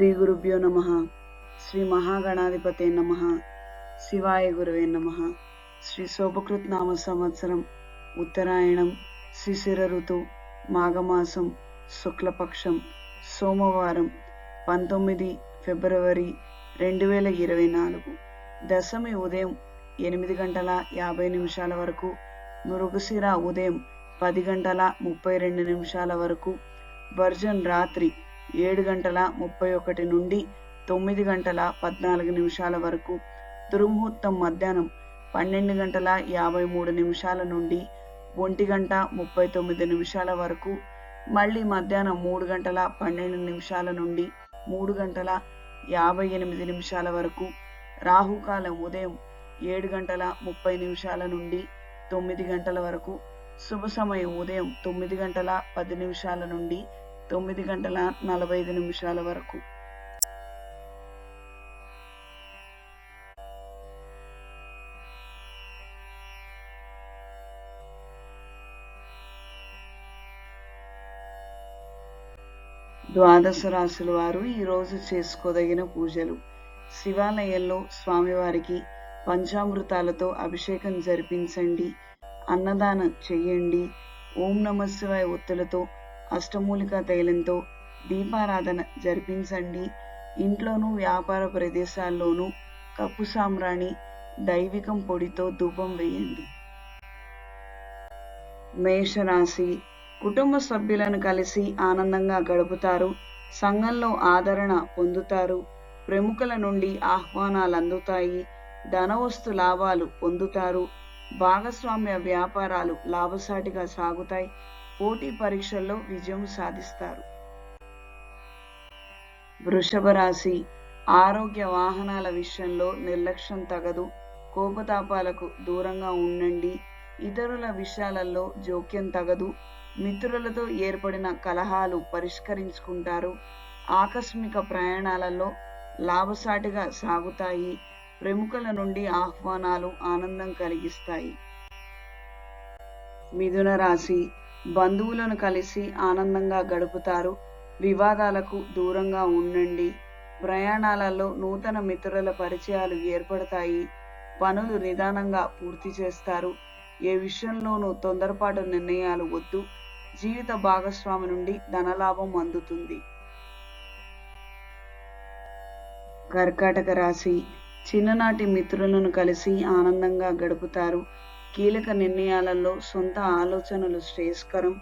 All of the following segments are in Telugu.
శ్రీ గురుభ్యో నమ. శ్రీ మహాగణాధిపతే నమ. శివాయ గురువే నమ. శ్రీ శోభకృత్ నామ సంవత్సరం ఉత్తరాయణం శిశిర ఋతు మాఘమాసం శుక్లపక్షం సోమవారం పంతొమ్మిది ఫిబ్రవరి రెండు వేల ఇరవై నాలుగు. దశమి ఉదయం ఎనిమిది గంటల యాభై నిమిషాల వరకు మృగశిర ఉదయం పది గంటల ముప్పై రెండు నిమిషాల వరకు వర్జన్ రాత్రి ఏడు గంటల ముప్పై ఒకటి నుండి తొమ్మిది గంటల పద్నాలుగు నిమిషాల వరకు. దుర్ముహూర్తం మధ్యాహ్నం పన్నెండు గంటల యాభై మూడు నిమిషాల నుండి ఒంటి గంట ముప్పై తొమ్మిది నిమిషాల వరకు. మళ్ళీ మధ్యాహ్నం మూడు గంటల పన్నెండు నిమిషాల నుండి మూడు గంటల యాభై ఎనిమిది నిమిషాల వరకు. రాహుకాలం ఉదయం ఏడు గంటల ముప్పై నిమిషాల నుండి తొమ్మిది గంటల వరకు. శుభ సమయం ఉదయం తొమ్మిది గంటల పది నిమిషాల నుండి తొమ్మిది గంటల నలభై ఐదు నిమిషాల వరకు. ద్వాదశ రాశుల వారు ఈరోజు చేసుకోదగిన పూజలు. శివాలయంలో స్వామివారికి పంచామృతాలతో అభిషేకం జరిపించండి అన్నదానం చెయ్యండి ఓం నమ శివాయ ఒత్తులతో అష్టమూలిక తైలంతో దీపారాధన జరిపించండి. ఇంట్లోనూ వ్యాపార ప్రదేశాల్లోనూ కప్పు సామ్రాణి దైవికం పొడితో ధూపం వేయండి. మేషరాశి కుటుంబ సభ్యులను కలిసి ఆనందంగా గడుపుతారు. సంఘంలో ఆదరణ పొందుతారు. ప్రముఖుల నుండి ఆహ్వానాలు అందుతాయి. ధనవస్తు లాభాలు పొందుతారు. భాగస్వామ్య వ్యాపారాలు లాభసాటిగా సాగుతాయి. పోటీ పరీక్షల్లో విజయం సాధిస్తారు. వృషభ రాశి ఆరోగ్య వాహనాల విషయంలో నిర్లక్ష్యం తగదు. కోపతాపాలకు దూరంగా ఉండండి. ఇతరుల విషయాలలో జోక్యం తగదు. మిత్రులతో ఏర్పడిన కలహాలు పరిష్కరించుకుంటారు. ఆకస్మిక ప్రయాణాలలో లాభసాటిగా సాగుతాయి. ప్రముఖుల నుండి ఆహ్వానాలు ఆనందం కలిగిస్తాయి. మిథున రాశి బంధువులను కలిసి ఆనందంగా గడుపుతారు. వివాదాలకు దూరంగా ఉండండి. ప్రయాణాలలో నూతన మిత్రుల పరిచయాలు ఏర్పడతాయి. పనులు నిదానంగా పూర్తి చేస్తారు. ఏ విషయంలోనూ తొందరపాటు నిర్ణయాలు వద్దు. జీవిత భాగస్వామి నుండి ధనలాభం అందుతుంది. కర్కాటక రాశి. చిన్ననాటి మిత్రులను కలిసి ఆనందంగా గడుపుతారు. కీలక నిర్ణయాలలో సొంత ఆలోచనలు శ్రేయస్కరం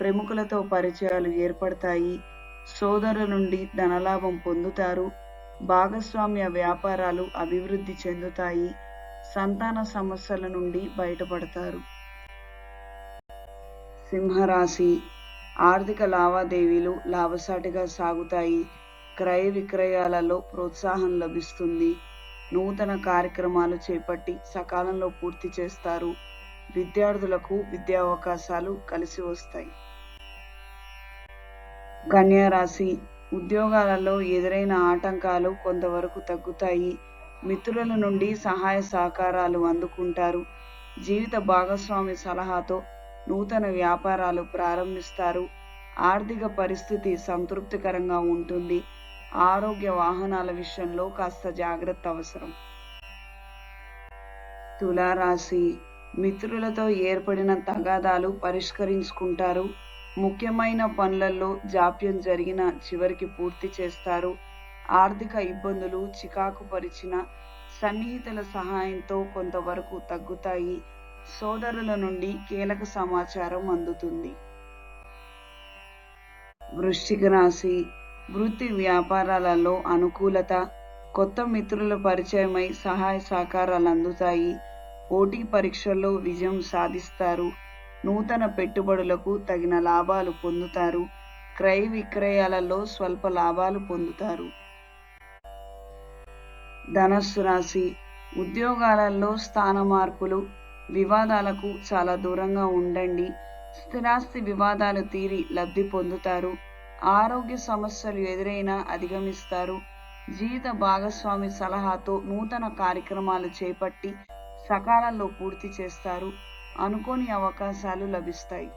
ప్రముఖులతో పరిచయాలు ఏర్పడతాయి సోదరుల నుండి ధనలాభం పొందుతారు భాగస్వామ్య వ్యాపారాలు అభివృద్ధి చెందుతాయి సంతాన సమస్యల నుండి బయటపడతారు. సింహరాశి ఆర్థిక లావాదేవీలు లాభసాటిగా సాగుతాయి క్రయ విక్రయాలలో ప్రోత్సాహం లభిస్తుంది. నూతన కార్యక్రమాలు చేపట్టి సకాలంలో పూర్తి చేస్తారు. విద్యార్థులకు విద్యా అవకాశాలు కలిసి వస్తాయి. కన్యారాశి ఉద్యోగాలలో ఎదురైన ఆటంకాలు కొంతవరకు తగ్గుతాయి. మిత్రుల నుండి సహాయ సహకారాలు అందుకుంటారు. జీవిత భాగస్వామి సలహాతో నూతన వ్యాపారాలు ప్రారంభిస్తారు. ఆర్థిక పరిస్థితి సంతృప్తికరంగా ఉంటుంది. ఆరోగ్య వాహనాల విషయంలో కాస్త జాగ్రత్త అవసరం. తులారాశి మిత్రులతో ఏర్పడిన తగాదాలు పరిష్కరించుకుంటారు. ముఖ్యమైన పనులలో జాప్యం జరిగిన చివరికి పూర్తి చేస్తారు. ఆర్థిక ఇబ్బందులు చికాకు పరిచిన సన్నిహితుల సహాయంతో కొంతవరకు తగ్గుతాయి. సోదరుల నుండి కీలక సమాచారం అందుతుంది. వృశ్చిక రాశి వృత్తి వ్యాపారాలలో అనుకూలత కొత్త మిత్రుల పరిచయమై సహాయ సహకారాలు అందుతాయి. పోటీ పరీక్షల్లో విజయం సాధిస్తారు. నూతన పెట్టుబడులకు తగిన లాభాలు పొందుతారు. క్రయ విక్రయాలలో స్వల్ప లాభాలు పొందుతారు. ధనస్సు రాశి. ఉద్యోగాలలో స్థాన మార్పులు వివాదాలకు చాలా దూరంగా ఉండండి. స్థిరాస్తి వివాదాలు తీరి లబ్ధి పొందుతారు. ఆరోగ్య సమస్యలు ఎదురైనా అధిగమిస్తారు. జీవిత భాగస్వామి సలహాతో నూతన కార్యక్రమాలు చేపట్టి సకాలంలో పూర్తి చేస్తారు. అనుకోని అవకాశాలు లభిస్తాయి.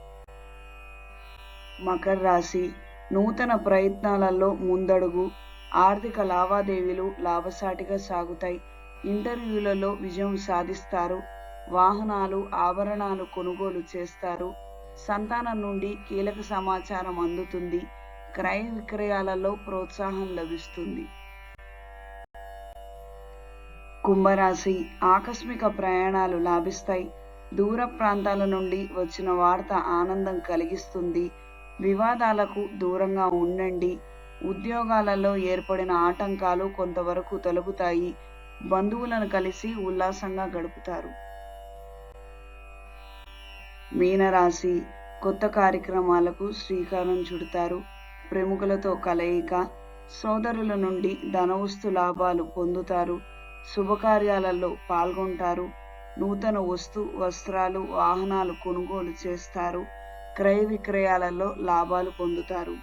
మకర రాశి నూతన ప్రయత్నాలలో ముందడుగు ఆర్థిక లావాదేవీలు లాభసాటిగా సాగుతాయి. ఇంటర్వ్యూలలో విజయం సాధిస్తారు. వాహనాలు ఆభరణాలు కొనుగోలు చేస్తారు. సంతానం నుండి కీలక సమాచారం అందుతుంది. క్రయ విక్రయాలలో ప్రోత్సాహం లభిస్తుంది. కుంభరాశి ఆకస్మిక ప్రయాణాలు లాభిస్తాయి. దూర ప్రాంతాల నుండి వచ్చిన వార్త ఆనందం కలిగిస్తుంది. వివాదాలకు దూరంగా ఉండండి. ఉద్యోగాలలో ఏర్పడిన ఆటంకాలు కొంతవరకు తొలగుతాయి. బంధువులను కలిసి ఉల్లాసంగా గడుపుతారు. మీనరాశి కొత్త కార్యక్రమాలకు శ్రీకారం చుడతారు. ప్రముఖులతో కలయిక సోదరుల నుండి ధనవస్తు లాభాలు పొందుతారు శుభకార్యాలలో పాల్గొంటారు నూతన వస్తు వస్త్రాలు వాహనాలు కొనుగోలు చేస్తారు క్రయ విక్రయాలలో లాభాలు పొందుతారు.